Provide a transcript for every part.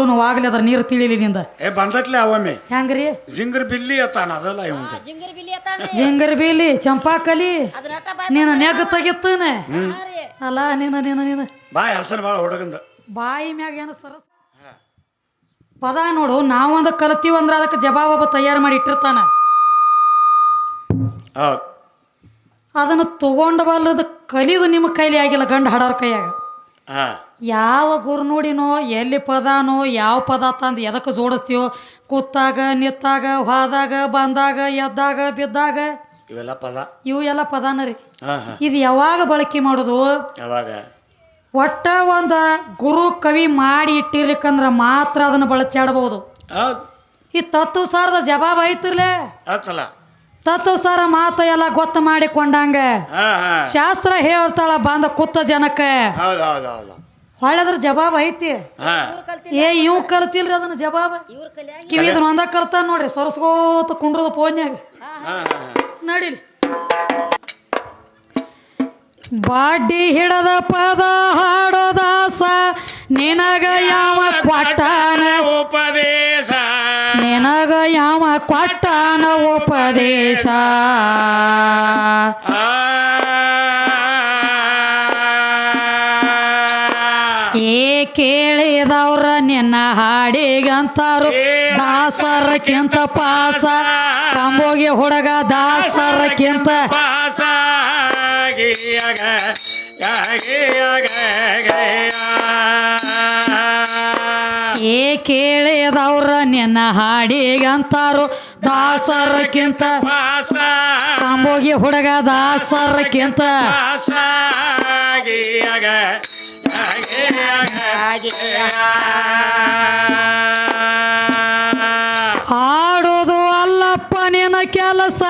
ನೋಡುನು ವಾಗ್ಲಿ ಅದ್ರ ನೀರು ತಿಳಿಲಿ ನಿಂದ. ಏ ಬಂದಟ್ಲೆ ಅವಮ್ಮೆ ಹೆಂಗ್ರಿ? ಜಿಂಗರ್ ಬಿಲ್ಲಿ ಅತ್ತಾನ ಅದಲ್ಲ ಇವಂದ. ಜಿಂಗರ್ ಬಿಲಿ ಜಿಂಗರ್ ಬೀಲಿ ಚಂಪಾಕಲಿ. ನೀನು ನೆಗ ತೆಗಿತಾನ ಅಲ್ಲ ನೀನು ನೀನು ನೀನು ಬಾಯಿ ಹಸನ್ ಬಾಳ ಹುಡುಗಂದ. ಬಾಯಿ ಮ್ಯಾಗ ಏನು ಸರಸ್ ಪದ ನೋಡು ನಾವೊಂದು ಕಲ್ತೀವಿ ಅಂದ್ರೆ ಅದಕ್ಕೆ ಜವಾಬಾಬ ತಯಾರು ಮಾಡಿ ಇಟ್ಟಿರ್ತಾನ. ಅದನ್ನು ತಗೊಂಡ ಬಲ್ಲದ ಕಲಿದು ನಿಮ್ಮ ಕೈಲಿ ಆಗಿಲ್ಲ ಗಂಡ ಹಾಡೋರ್ ಕೈಯಾಗ. ಹಾ. ಯಾವ ಗುರು ನೋಡಿನೋ ಎಲ್ಲಿ ಪದಾನೋ ಯಾವ ಪದ ತಂದು ಎದಕ್ಕೆ ಜೋಡಿಸ್ತೀವೋ ಕೂತಾಗ ನಿತ್ತಾಗ ಹೋದಾಗ ಬಂದಾಗ ಎದ್ದಾಗ ಬಿದ್ದಾಗ. ಇವೆಲ್ಲ ಪದ. ಇವು ಎಲ್ಲ ಪದಾನ ರೀ. ಇದು ಯಾವಾಗ ಬಳಕೆ ಮಾಡೋದು? ಯಾವಾಗ? ಒಟ್ಟ ಒಂದು ಗುರು ಕವಿ ಮಾಡಿ ಇಟ್ಟಿರ್ಲಿಕ್ಕಂದ್ರೆ ಮಾತ್ರ ಅದನ್ನು ಬಳಚಾಡಬಹುದು ಹೌದು. ಈ ತತ್ವ ಸಾರದ ಜವಾಬ್ ಐತಿರ್ಲೆ ಆತಲ್ಲ ತತ್ವ ಸಾರ ಮಾತ ಎಲ್ಲ ಗೊತ್ತ ಮಾಡಿಕೊಂಡಂಗ ಶಾಸ್ತ್ರ ಹೇಳ್ತಾಳ ಬಂದ ಕುತ್ತ ಜನಕ್ಕೆ. ಹೊಳೆದ್ರ ಜವಾಬ್ ಐತಿ. ಏ ಇವ್ ಕಲ್ತಿಲ್ರಿ ಅದನ್ನ ಜವಾಬ್? ಕಿವಿದ ಒಂದ ಕಲ್ತಾನ ನೋಡ್ರಿ ಸೊರಸ್ಕೋತ ಕುಂಡ್ರದ ಫೋನ್ಯಾಗ. ನಡೀಲಿ. ಬಾಡಿ ಹಿಡದ ಪದ ಹಾಡೋದಾಸ ನಿನಗ ಯಾವ ಕೊಟ್ಟಾನ? ಉಪದೇಶ? ನಿನಗ ಯಾವ ಕೊಟ್ಟಾನ ಉಪದೇಶ? ಕೇಳಿದವ್ರ ನಿನ್ನ ಹಾಡಿಗಂತಾರು. ದಾಸರಕ್ಕಿಂತ ಪಾಸ. ಕಂಬೋಗಿ ಹುಡುಗ ದಾಸರಕ್ಕಿಂತ ಪಾಸ ಏ ಕೇಳಿದವ್ರ ನಿನ್ನ ಹಾಡಿಗಂತಾರು. ದಾಸರಕ್ಕಿಂತ ಕಾಂಬೋಗಿ ಹುಡುಗ ದಾಸರಕ್ಕಿಂತ ಪಾಸಾಗಿಯಾಗ ಹಾಡೋದು ಅಲ್ಲಪ್ಪ ನಿನ್ನ ಕೆಲಸ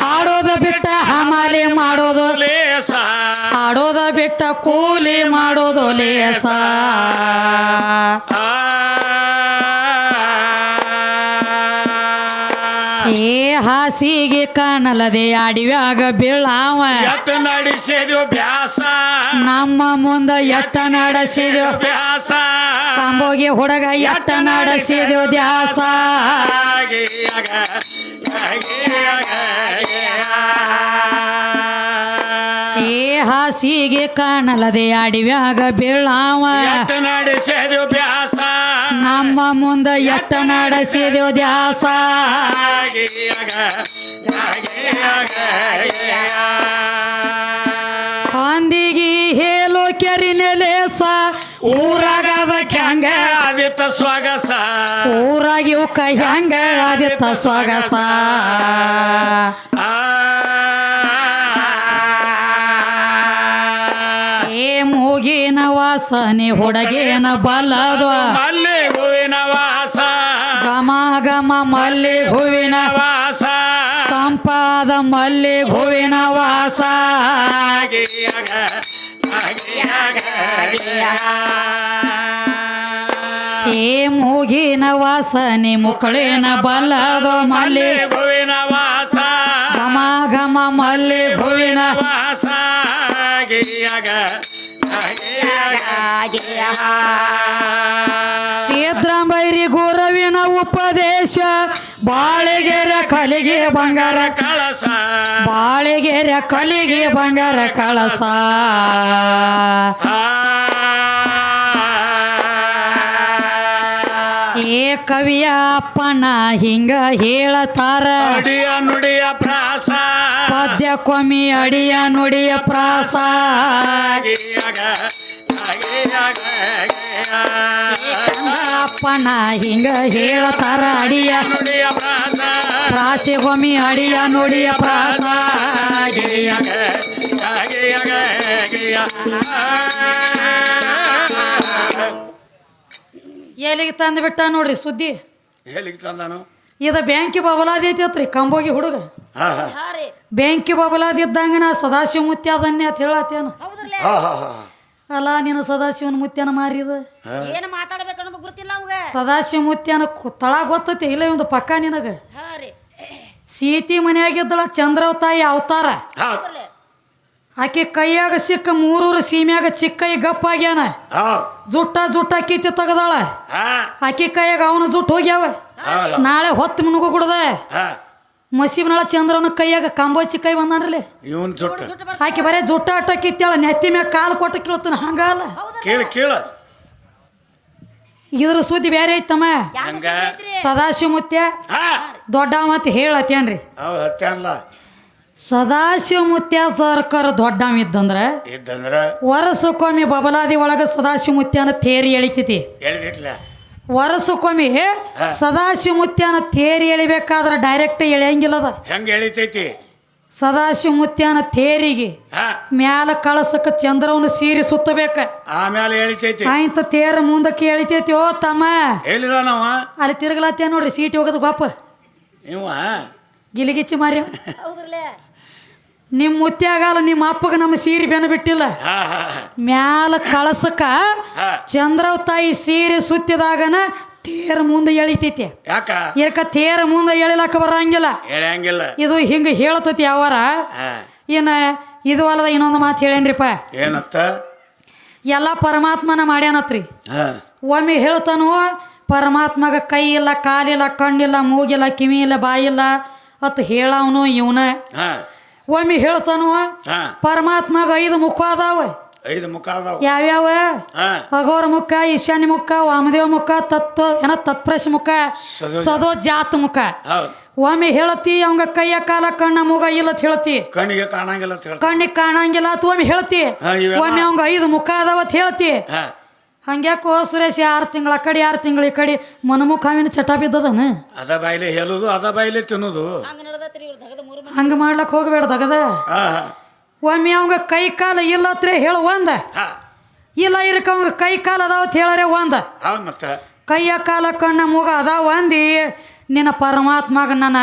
ಹಾಡೋದ ಬಿಟ್ಟ ಹಮಾಲಿ ಮಾಡೋದು. ಲೇಸ. ಹಾಡೋದ ಬಿಟ್ಟ ಕೂಲಿ ಮಾಡೋದು ಲೇಸ. ಏ ಹಾಸಿಗೆ ಕಾಣಲದೆ ಅಡಿವ್ಯಾಗ ಬೀಳಾವ. ಎತ್ತ ನಡೆಸಿದ್ವು ಬ್ಯಾಸ. ನಮ್ಮ ಮುಂದ ಎತ್ತ ನಡೆಸಿದ್ಯೋ ಬ್ಯಾಸ. ಕಂಬೋಗಿ ಹುಡುಗ ಎತ್ತ ನಡೆಸಿದ್ಯೋ ದ್ಯಾಸ ಹಾಸಿಗೆ ಕಾಣಲದೆ ಅಡಿವ್ಯಾಗ ಬೀಳಾವ ವ್ಯಾಸ ಬ್ಯಾಸ. ನಮ್ಮ ಮುಂದೆ ಎತ್ತ ನಡೆಸಿದ್ಯೋ ದ್ಯಾಸ. ಹಂದಿಗೆ ಹೇಳು ಹೊಂದಿಗಿ ಹೇಳು ಕೆರಿನೆಲೇಸ ಊರಾಗದ ಹೆಂಗ ಆದಿತ್ತ ಸ್ವಾಗಸ. ಊರಾಗಿ ಇವಕ್ಕ ಹೆಂಗ ಆದಿತ್ತ ಸೊಗಸ ವಾಸನೆ ಹೊಡಗೇನ ಬಲ್ಲದ. ಮಲ್ಲಿ ಹೂವಿನ ವಾಸ. ಗಮ ಗಮ ಮಲ್ಲಿ ಹೂವಿನ ವಾಸ. ತಂಪಾದ ಮಲ್ಲಿ ಹೂವಿನ ವಾಸ. ಏ ಮೂಗಿನ ವಾಸನೆ ಮುಕ್ಕಳಿನ ಬಲ್ಲದ ಮಲ್ಲಿ. ಹೂವಿನ ವಾಸ. ಗಮ ಗಮ ಮಲ್ಲಿ ಹೂವಿನ ವಾಸ. ಸಿದ್ರಾಂಬೈರಿ ಗುರುವಿನ ಉಪದೇಶ ಬಾಳೆಗೆರ ಕಲಿಗೆ ಬಂಗಾರ ಕಳಸ. ಬಾಳೆಗೆರ ಕಲಿಗೆ ಬಂಗಾರ ಕಳಸ. ಏ ಕವಿಯ ಅಪ್ಪನ ಹಿಂಗ ಹೇಳತಾರ. ಅಡಿಯ ನುಡಿಯ ಪ್ರಾಸ. ಪದ್ಯ ಕೊಮ್ಮಿ ಅಡಿಯ ನುಡಿಯ ಪ್ರಾಸ. ಅಪ್ಪನ ಹಿಂಗ ಹೇಳತಾರ ಅಡಿಯ. ನುಡಿಯ ಪ್ರಾಸ ಪ್ರಾಸಿ ಕೊಮ್ಮಿ ಅಡಿಯ ನುಡಿಯ ಪ್ರಾಸ. ಎಲ್ಲಿಗೆ ತಂದು ಬಿಟ್ಟ ನೋಡ್ರಿ ಸುದ್ದಿ? ಎಲ್ಲಿಗೆ ತಂದಾನು? ಇದು ಬ್ಯಾಂಕಿ ಬಬಲಾದಿ ಐತಿ ಕಂಬೋಗಿ ಹುಡುಗ. ಬ್ಯಾಂಕಿ ಬಬಲಾದಿ ಇದ್ದಂಗ ನಾ ಸದಾಶಿವ ಮುತ್ಯ ಅದನ್ನೇ ಅಂತ ಹೇಳತ್ತೇನು. ಅಲ್ಲ ನೀನು ಸದಾಶಿವನ ಮುತ್ಯನ ಮಾರಿದ ಏನು ಮಾತಾಡ್ಬೇಕು ಅನ್ನೋದು ಗೊತ್ತಿಲ್ಲ ಅವಾಗ ಸದಾಶಿವ ಮುತ್ಯನ ತಳ ಗೊತ್ತೈತಿ ಇಲ್ಲ ಒಂದು ಪಕ್ಕ ನಿನಗ. ಸೀತಿ ರೀ. ಸೀತಿ ಮನೆಯಾಗಿದ್ದಳ ಚಂದ್ರವತಾಯಿ ಅವತಾರ. ಆಕೆ ಕೈಯಾಗ ಸಿಕ್ಕ ಮೂರೂರು ಸೀಮ್ಯಾಗ ಚಿಕ್ಕೈ ಗಪ್ಪ ಆಗ್ಯಾನ. ಜುಟ್ಟ ಜುಟ್ಟ ಕೀತಿ ತೆಗದಾಳ. ಹಾ. ಆಕೆ ಕೈಯಾಗ ಅವನ ಜುಟ್ಟು ಹೋಗ್ಯಾವ. ನಾಳೆ ಹೊತ್ತು ಮುನುಗು ಕುಡ್ದ. ಹಾ. ಮಸೀಬ್ನಾಳ ಚಂದ್ರವನ ಕೈಯಾಗ ಕಾಂಬೋಚಿ ಕೈ ಬಂದಾನ್ರಲ್ಲಿ ಇವನ್ ಜುಟ್ಟ. ಆಕೆ ಬರೇ ಜುಟ್ಟ ಕಿತ್ತಾಳ ನೆತ್ತಿ ಮ್ಯಾಗ ಕಾಲು ಕೊಟ್ಟ ಕೇಳ್ತಾನ ಹಂಗಲ್ಲ. ಕೇಳ ಕೇಳ. ಇದ್ರ ಸುದ್ದಿ ಬೇರೆ ಐತಮ್ಮ. ಹಂಗ? ಸದಾಶಿವ ಮುತ್ಯ ಹಾ. ದೊಡ್ಡ ಮತ್ತೆ ಹೇಳತ್ತೇನ್ರಿ? ಹೌದ್ ಹತ್ಯನ್ಲ ಸದಾಶಿವ ಮುತ್ಯ ಸರ್ಕಾರ ದೊಡ್ಡವ ಇದ್ದಂದ್ರ ಇದ್ದಂದ್ರ ವರ್ಷಕ್ಕೊಮ್ಮೆ ಬಬಲಾದಿ ಒಳಗ ಸದಾಶಿವ ಮುತ್ಯನ ತೇರಿ ಎಳಿತೈತಿ. ಎಳ್ದಿಟ್ಲ. ವರ್ಷಕ್ಕೊಮ್ಮೆ ಸದಾಶಿವ ಮುತ್ಯನ ತೇರಿ ಎಳಿಬೇಕಾದ್ರೆ ಡೈರೆಕ್ಟ್ ಎಳೆಯಂಗಿಲ್ಲದ. ಹೆಂಗ ಎಳಿತೈತಿ? ಸದಾಶಿವ ಮುತ್ಯನ ತೇರಿಗೆ ಹಾ. ಮ್ಯಾಲ ಕಳಸಕ್ಕೆ ಚಂದ್ರವನ್ನ ಸೀರಿ ಸುತ್ತಬೇಕ. ಆಮೇಲೆ ಎಳಿತೈತಿ. ಆಯ್ತ ತೇರ ಮುಂದಕ್ಕೆ ಎಳಿತೈತಿ ಓ ತಮ್ಮ. ಎಲ್ಲಿದ ನಾವ? ಅಲ್ಲಿ ತಿರುಗಲತ್ತೇ ನೋಡ್ರಿ ಸೀಟಿ ಹೋಗೋದು ಗೊಪ್ಪ. ಇವ ಗಿಲಿಗಿಚ್ಚಿ ಮಾರಿ ಹೌದ್ರಲ್ಲೇ. ನಿಮ್ಮ ಮುತ್ಯಾಗಲ್ಲ ನಿಮ್ಮ ಅಪ್ಪಗ ನಮ್ಮ ಸೀರೆ ಬೆನ ಬಿಟ್ಟಿಲ್ಲ. ಮ್ಯಾಲ ಕಳಸಕ್ಕ ಚಂದ್ರವ ತಾಯಿ ಸೀರೆ ಸುತ್ತಿದಾಗನ ತೇರ ಮುಂದೆ ಎಳಿತೈತಿ. ಯಾಕ? ತೇರ ಮುಂದೆ ಎಳಿಲಾಕ ಬರಂಗಿಲ್ಲ. ಇದು ಹಿಂಗ ಹೇಳತೈತಿ ಯಾವಾರ? ಏನ ಇದು ಅಲ್ಲದ ಇನ್ನೊಂದು ಮಾತು ಹೇಳೇನ್ರಿಪ್ಪ? ಏನತ್ತ? ಎಲ್ಲ ಪರಮಾತ್ಮನ ಮಾಡ್ಯಾನತ್ರಿ. ಒಮ್ಮೆ ಹೇಳ್ತಾನು ಪರಮಾತ್ಮಗ ಕೈ ಇಲ್ಲ ಕಾಲಿಲ್ಲ ಕಣ್ಣಿಲ್ಲ ಮೂಗಿಲ್ಲ ಕಿವಿ ಇಲ್ಲ ಬಾಯಿಲ್ಲ ಅತ್ ಹೇಳವನು ಇವನ. ಒಮ್ಮೆ ಹೇಳ್ತಾನು ಹಾ. ಪರಮಾತ್ಮಗ ಐದು ಮುಖ ಅದಾವ. ಐದು ಮುಖ ಅದಾವ. ಯಾವ್ಯಾವ? ಹಾ. ಅಘೋರ ಮುಖ ಈಶಾನ್ಯ ಮುಖ ವಾಮದೇವ ಮುಖ ತತ್ವ ಏನ ತತ್ಪ್ರಶ ಮುಖ ಸದೋ- ಸದೋ ಜಾತ ಮುಖ. ಹೌದ್. ಒಮ್ಮೆ ಹೇಳ್ತಿ ಅವಂಗ ಕೈಯ ಕಾಲ ಕಣ್ಣ ಮೂಗ ಇಲ್ಲ ಅಂತ ಹೇಳ್ತಿ. ಕಣ್ಣಿಗೆ ಕಾಣಂಗಿಲ್ಲ ಅಂತ ಹೇಳ್ತಾರ ಕಣ್ಣಿಗೆ ಕಾಣಂಗಿಲ್ಲ ಅಂತ ಒಮ್ಮೆ ಹೇಳ್ತಿ. ಹಾ, ಇವೆಲ್ಲ- ಒಮ್ಮೆ ಅವಂಗ ಐದು ಮುಖ ಅದಾವ ಅಂತ ಹೇಳ್ತಿ. ಹಾ. ಹಂಗ್ಯಾಕೋ ಸುರೇಶ್ ಆರು ತಿಂಗಳ ಕಡೆ ಆರು ತಿಂಗಳ ಈ ಕಡೆ ಮನಮುಖಾವಿನ ಚಟ ಬಿದ್ದದನ? ಅದ ಬಾಯಿಲೆ ಹೇಳುದು ಅದ ಬಾಯಿಲೆ ತಿನ್ನುದು. ಹಂಗ ಮಾಡ್ಲಕ್ ಹೋಗಬೇಡ ತಗದ ಒಮ್ಮೆ ಅವಂಗ ಕೈ ಕಾಲ ಇಲ್ಲ ಹತ್ರ ಹೇಳು ಒಂದ. ಇಲ್ಲ ಇರಕ ಅವಂಗ ಕೈ ಕಾಲ ಅದಾವ ಅಂತ ಹೇಳರೆ ಒಂದ. ಹೌದ್ ಕೈಯ ಕಾಲ ಕಣ್ಣ ಮೂಗ ಅದಾವ ಅಂದಿ ನಿನ್ನ ಪರಮಾತ್ಮಗ ನನ್ನ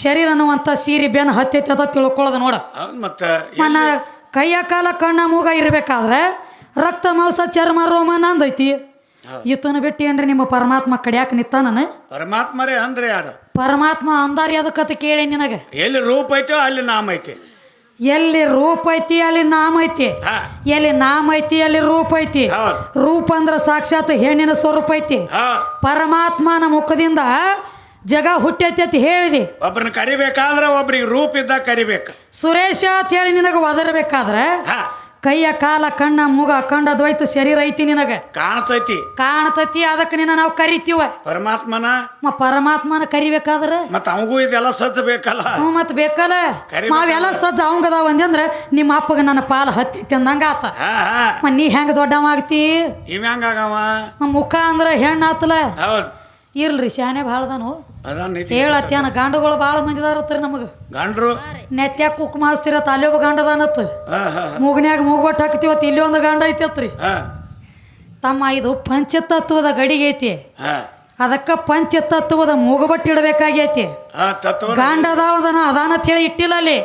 ಶರೀರ ಅನ್ನುವಂಥ ಸೀರೆ ಬೆನ್ನು ಹತ್ತೈತಿ ಅದ ತಿಳ್ಕೊಳ್ಳೋದು ನೋಡ. ಹೌದ್ ಮತ್ತ. ಮನ ಕೈಯ ಕಾಲ ಕಣ್ಣ ಮೂಗ ಇರಬೇಕಾದ್ರೆ ರಕ್ತ ಮಾಂಸ ಚರ್ಮ ರೋಮ ನಂದೈತಿ. ಈತನ ಬಿಟ್ಟು ಏನ್ರಿ ನಿಮ್ಮ ಪರಮಾತ್ಮ ಕಡಿಯಾಕ ನಿತ್ತಾನ ಪರಮಾತ್ಮರೇ ಅಂದ್ರೆ ಯಾರು? ಪರಮಾತ್ಮ ಅಂದಾರಿ ಅದಕ್ಕತ ಕೇಳಿ ನಿನಗೆ. ಎಲ್ಲಿ ರೂಪ ಐತೋ ಅಲ್ಲಿ ನಾಮ ಐತಿ. ಎಲ್ಲಿ ರೂಪ ಐತಿ ಅಲ್ಲಿ ನಾಮ ಐತಿ. ಎಲ್ಲಿ ನಾಮ ಐತಿ ಅಲ್ಲಿ ರೂಪ ಐತಿ. ರೂಪ ಅಂದ್ರ ಸಾಕ್ಷಾತ್ ಹೆಣ್ಣಿನ ಸ್ವರೂಪ ಐತಿ. ಪರಮಾತ್ಮನ ಮುಖದಿಂದ ಜಗ ಹುಟ್ಟೈತಿ ಅಂತ ಹೇಳಿದಿ. ಒಬ್ರನ್ನ ಕರಿಬೇಕಾದ್ರೆ ಒಬ್ರಿಗೆ ರೂಪ ಇದ್ದಾಗ ಕರಿಬೇಕು. ಸುರೇಶ ಅಂತ ಹೇಳಿ ನಿನಗೆ ಒದರ್ಬೇಕಾದ್ರೆ ಕೈಯ ಕಾಲ ಕಣ್ಣ ಮೂಗ ಕಂಡ ದ್ವೈತ ಶರೀರ ಐತಿ ನಿನಗೆ. ಕಾಣ್ತೈತಿ. ಕಾಣತೈತಿ ಅದಕ್ಕೆ ನಿನ್ನ ನಾವು ಕರಿತೀವ. ಪರಮಾತ್ಮನ? ಮ ಪರಮಾತ್ಮನ ಕರಿಬೇಕಾದ್ರೆ? ಮತ್ತ ಅವಗೂ ಇದೆಲ್ಲ ಸಜ್ಜ ಬೇಕಲ್ಲ? ಹ್ಞೂ ಮತ್ತೆ ಬೇಕಲ್ಲ. ನಾವೆಲ್ಲ ಸಜ್ಜ ಅವಂಗದಾವ ಅಂದ್ರೆ ನಿಮ್ಮ ಅಪ್ಪಗ ನನ್ನ ಪಾಲ ಹತ್ತಿ ಅಂದಂಗ ಆತ. ಮ ನೀ ಹೆಂಗ ದೊಡ್ಡವ ಆಗ್ತಿ? ಇವ್ ಹೆಂಗ ಮುಖ ಅಂದ್ರೆ ಹೆಣ್ಣು ಆತಲ? ಹೌದ್. ಇರ್ಲ್ರಿ ಶಾನೆ ಭಾಳದನು ಹೇಳತ್ತೇನ ಗಂಡುಗಳು ಭಾಳ ಮಂದಿದಾರತ್ರಿ ನಮಗೆ. ಗಂಡ್ರು? ನೆತ್ಯಾಗ ಕುಕ್ಮ ಮಾಸ್ತಿರ ಅಲ್ಲಿ ಒಬ್ಬ ಗಂಡದಾನತ್ ಹಾ ಹಾ ಮೂಗನ್ಯಾಗ ಮೂಗ್ಬಟ್ಟು ಹಾಕ್ತಿವತ್ತು ಇಲ್ಲಿ ಒಂದು ಗಂಡ ಐತಿ ಹಾ. ತಮ್ಮ ಇದು ಪಂಚತತ್ವದ ಗಡಿಗೆ ಐತಿ. ಅದಕ್ಕೆ ಪಂಚತತ್ವದ ಮೂಗುಬಟ್ಟು ಇಡಬೇಕಾಗೈತಿ. ಗಂಡ ಅದಾವದನ ಅದಾನ ಹೇಳಿ ಇಟ್ಟಿಲ್ಲ ಅಲ್ಲಿ.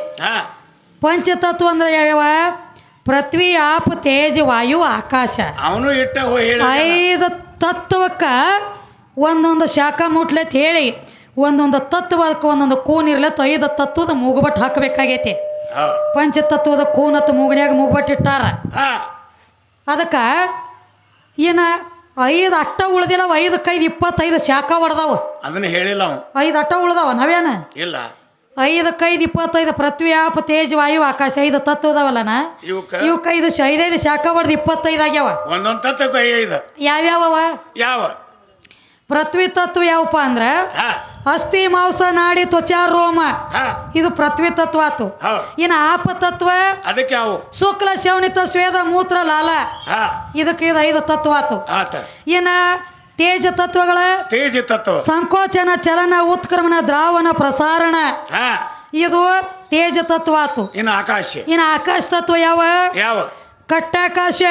ಪಂಚತತ್ವ ಅಂದ್ರೆ ಯಾವ್ಯಾವ? ಪೃಥ್ವಿ ಆಪ ತೇಜ ವಾಯು ಆಕಾಶ. ಅವನು ಐದು ತತ್ವಕ್ಕೆ ಒಂದೊಂದು ಶಾಖ ಮುಟ್ಲೆತ್ ಹೇಳಿ ಒಂದೊಂದು ತತ್ವಕ್ಕೆ ಒಂದೊಂದು ಕೂನ್ ಇರ್ಲತ್ತ ಐದು ತತ್ವದ ಮೂಗುಬಟ್ಟು ಹಾಕಬೇಕಾಗೈತಿ. ಪಂಚತತ್ವದ ಅತ್ತ ಮೂಗನ್ಯಾಗ ಮೂಗುಬಟ್ಟು ಇಟ್ಟಾರ. ಅದಕ್ಕೆ ಏನ ಐದು ಅಟ್ಟ ಉಳ್ದಿಲ್ಲ ಐದು ಕೈದು ಇಪ್ಪತ್ತೈದು ಶಾಖ ಹೊಡೆದಾವ. ಅದನ್ನ ಹೇಳಿಲ್ಲ ಐದು ಅಟ್ಟ ಉಳ್ದಾವ ನಾವೇನ ಇಲ್ಲ. ಐದು ಕೈದು ಇಪ್ಪತ್ತೈದು ಪೃಥ್ವಿ ಆಪ ತೇಜ್ ವಾಯು ಆಕಾಶ ಐದು ತತ್ವದವಲ್ಲನ? ಇವಕ್ಕ? ಐದು ಐದೈದು ಶಾಖ ಹೊಡೆದು ಇಪ್ಪತ್ತೈದು ಆಗ್ಯಾವ. ಒಂದೊಂದು ತತ್ವ ಯಾವ್ಯಾವ ಯಾವ? ಪೃಥ್ವಿ ತತ್ವ ಯಾವಪ್ಪ ಅಂದ್ರೆ ಅಸ್ಥಿ ಮಾಂಸ ನಾಡಿ ತ್ವಚಾ ರೋಮ. ಇದು ಪೃಥ್ವಿ ತತ್ವ ಆತು ಇನ್ನು ಆಪ ತತ್ವ ಅದಕ್ಕೆ ಅವು. ಶುಕ್ಲ ಶವನಿತ ಸ್ವೇದ ಮೂತ್ರ ಲಾಲ. ಇದಕ್ಕೆ ಇದು ಐದು ತತ್ವ ಆತ. ಇನ್ನ ತೇಜ ತತ್ವಗಳ ತೇಜ ತತ್ವ. ಸಂಕೋಚನ ಚಲನ ಉತ್ಕ್ರಮಣ ದ್ರಾವಣ ಪ್ರಸಾರಣ. ಇದು ತೇಜ ತತ್ವ ಆತು. ಇನ್ನು ಆಕಾಶ. ಇನ್ನು ಆಕಾಶ ತತ್ವ ಯಾವ? ಯಾವ? ಕಟ್ಟಾಕಾಶ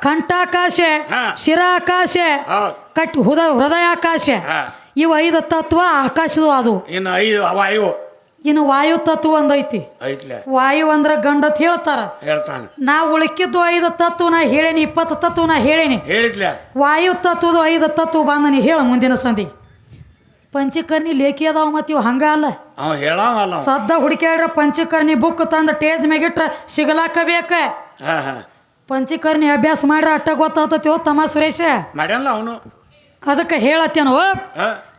ಕಂಠಾಕಾಶೆ. ಶಿರಾಕಾಶ ಕಟ್ ಹುದ ಹೃದಯಾಕಾಶ ಇವು ಐದು ತತ್ವ ಆಕಾಶದು ಅದು. ಇನ್ನು ಐದು ವಾಯು. ಇನ್ನು ವಾಯು ತತ್ವ ಒಂದೈತಿ ವಾಯು ಅಂದ್ರೆ ಗಂಡತ್ ಹೇಳ್ತಾರ. ಹೇಳ್ತಾನೆ. ನಾ ಉಳಿಕಿದ್ದು ಐದು ತತ್ವ ನಾ ಹೇಳೇನಿ ಇಪ್ಪತ್ತು ತತ್ವನ ಹೇಳೇನಿ. ಹೇಳಿದ್ಲೆ. ವಾಯು ತತ್ವದ ಐದು ತತ್ವ ಬಂದನಿ ಹೇಳ ಮುಂದಿನ ಸಂಧಿ. ಪಂಚಕರ್ಣಿ ಲೇಖಿ ಅದಾವ ಮತ್ತು ಇವು ಹಂಗ ಅಲ್ಲ. ಸದ್ದ ಹುಡುಕ್ಯಾಡ್ರ ಪಂಚಕರ್ಣಿ ಬುಕ್ ತಂದ ಟೇಜ್ ಮ್ಯಾಗಿಟ್ರ ಸಿಗಲಾಕ ಬೇಕ ಪಂಚಕರ್ಣಿ ಅಭ್ಯಾಸ ಮಾಡ್ರ ಅಟ್ಟ ಗೊತ್ತಾತತಿ ತಮ್ಮ ಸುರೇಶ? ಮಾಡ್ಯಲ್ಲ ಅವನು. ಅದಕ್ಕೆ ಹೇಳತ್ತೇನು?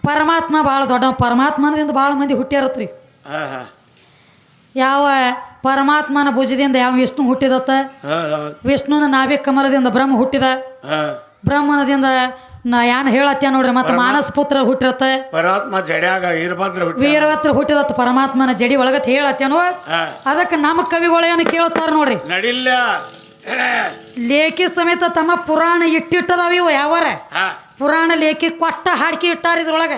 ಪರಮಾತ್ಮ ಭಾಳ ದೊಡ್ಡ ಪರಮಾತ್ಮನದಿಂದ ಭಾಳ ಮಂದಿ ಹುಟ್ಟಿರತ್ರಿ ಯಾವ ಪರಮಾತ್ಮನ ಭುಜದಿಂದ ಯಾವ ವಿಷ್ಣು ಹುಟ್ಟಿದತ್ತ? ವಿಷ್ಣುನ ನಾಭಿ ಕಮಲದಿಂದ ಬ್ರಹ್ಮ ಹುಟ್ಟಿದ? ಬ್ರಹ್ಮನದಿಂದ ನಾ ಯಾನ್ ಹೇಳತ್ತ ನೋಡ್ರಿ ಮತ್ತೆ ಮಾನಸ ಪುತ್ರ ಹುಟ್ಟಿರತ್ತ. ಪರಮಾತ್ಮ ಜಡ್ಯಾಗ ವೀರಭದ್ರ ವೀರಭದ್ರ ಹುಟ್ಟಿದತ್ತ ಪರಮಾತ್ಮನ ಜಡಿ ಒಳಗತ್ ಹೇಳತ್ತೇನೋ ಅದಕ್ಕೆ ನಮ್ಮ ಕವಿಗಳು ಏನು ಕೇಳ್ತಾರ ನೋಡ್ರಿ? ನಡಿಲ್ಲ ಲೇಖಿ ಸಮೇತ ತಮ್ಮ ಪುರಾಣ ಇಟ್ಟಿಟ್ಟದಾವ ಇವು ಯಾವಾರ? ಪುರಾಣ ಲೇಖಿ ಕೊಟ್ಟ ಹಾಡ್ಕಿ ಇಟ್ಟಾರ ಇದ್ರೊಳಗ?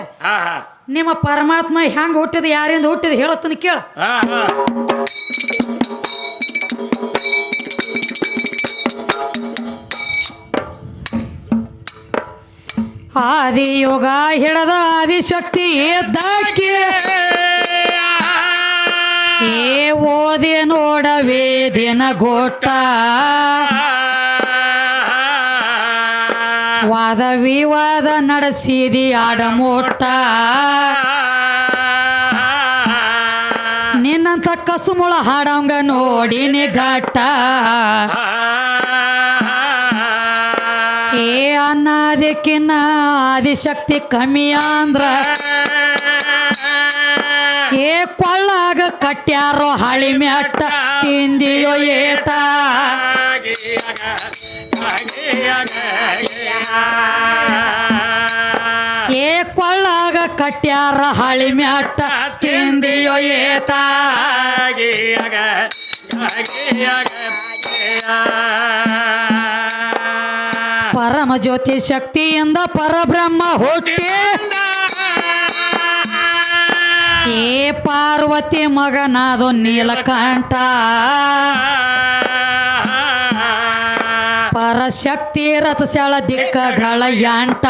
ನಿಮ್ಮ ಪರಮಾತ್ಮ ಹೆಂಗ್ ಹುಟ್ಟಿದ ಯಾರಿಂದ ಹುಟ್ಟಿದ ಹೇಳತ್ತನ ಕೇಳ. ಆದಿಯೋಗ ಹಿಡದ ಆದಿಶಕ್ತಿ ಎದ್ದಾಕಿ ಏ ಓದಿ ನೋಡ ವೇದಿನ ಗೋಟ ವಾದ ವಿವಾದ ನಡೆಸಿದಿ ಆಡಮೋಟ ನಿನ್ನಂತ ಕಸುಮುಳ ಹಾಡಂಗ ನೋಡಿನಿ ಘಟ್ಟ. ಏ ಅನ್ನದಕ್ಕಿನ್ನ ಆದಿಶಕ್ತಿ ಕಮ್ಮಿ ಅಂದ್ರ ಏ ಕೊಳ್ಳಾಗ ಕಟ್ಟ್ಯಾರೋ ಹಳಿ ಮ್ಯಾಟ ತಿಂದಿಯೋ ಏತ ಏ ಕೊಳ್ಳಾಗ ಕಟ್ಟ್ಯಾರ ಹಳಿ ಮ್ಯಾಟ ತಿಂದಿಯೋ ಏಟ. ಪರಮ ಜ್ಯೋತಿ ಶಕ್ತಿಯಿಂದ ಪರಬ್ರಹ್ಮ ಹುಟ್ಟಿ. ಏ ಪಾರ್ವತಿ ಮಗನಾದು ನೀಲಕಂಠ. ಪರಶಕ್ತಿ ರಥಶಾಳ ದಿಕ್ಕಗಳ ಯಾಂಟ